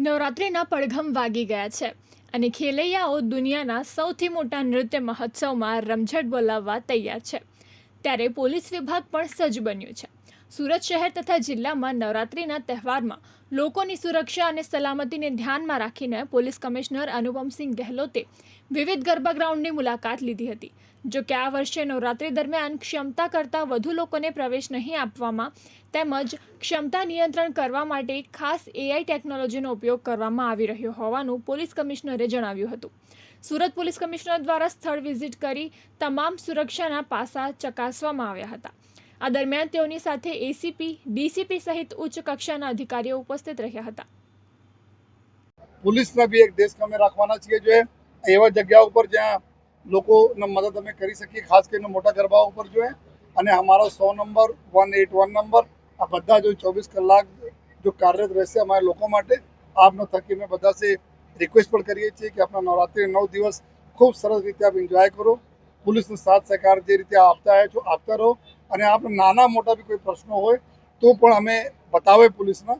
નવરાત્રિના પડઘમ વાગી ગયા છે અને ખેલૈયાઓ દુનિયાના સૌથી મોટા નૃત્ય મહોત્સવમાં રમઝટ બોલાવવા તૈયાર છે. ત્યારે પોલીસ વિભાગ પણ સજ્જ બન્યું છે. સુરત શહેર તથા જિલ્લામાં નવરાત્રિના તહેવારમાં લોકોની સુરક્ષા અને સલામતીને ધ્યાનમાં રાખીને પોલીસ કમિશનર અનુપમસિંહ ગહેલોતે વિવિધ ગરબા ગ્રાઉન્ડની મુલાકાત લીધી હતી. જો કે આ વર્ષે નવરાત્રિ દરમિયાન ક્ષમતા કરતાં વધુ લોકોને પ્રવેશ નહીં આપવામાં તેમજ ક્ષમતા નિયંત્રણ કરવા માટે ખાસ એઆઈ ટેકનોલોજીનો ઉપયોગ કરવામાં આવી રહ્યો હોવાનું પોલીસ કમિશનરે જણાવ્યું હતું. સુરત પોલીસ કમિશનર દ્વારા સ્થળ વિઝિટ કરી તમામ સુરક્ષાના પાસા ચકાસવામાં આવ્યા હતા. આ દરમિયાન તેઓની સાથે એસીપી ડીસીપી સહિત ઉચ્ચ કક્ષાના અધિકારીઓ ઉપસ્થિત રહ્યા હતા. પોલીસને બી એક દેશ અમે રાખવાના છીએ જે એવા જગ્યા ઉપર જ્યાં લોકોને મદદ અમે કરી શકીએ, ખાસ કરીને મોટા ગરબા ઉપર જોઈએ. અને અમારો સો number, one eight one number, આ બધા જો ચોવીસ કલાક જો કાર્યરત રહેશે અમારા લોકો માટે, આપનો થકી અમે બધા સે રિક્વેસ્ટ પણ કરીએ છીએ કે આપણા નવરાત્રિ નવ દિવસ ખૂબ સરસ રીતે આપ એન્જોય કરો. પોલીસનો સાથ સહકાર જે રીતે આપતા આવ્યા છો, આપતા રહો. અને આપણે નાના મોટા બી કોઈ પ્રશ્નો હોય તો પણ અમે બતાવે પોલીસના.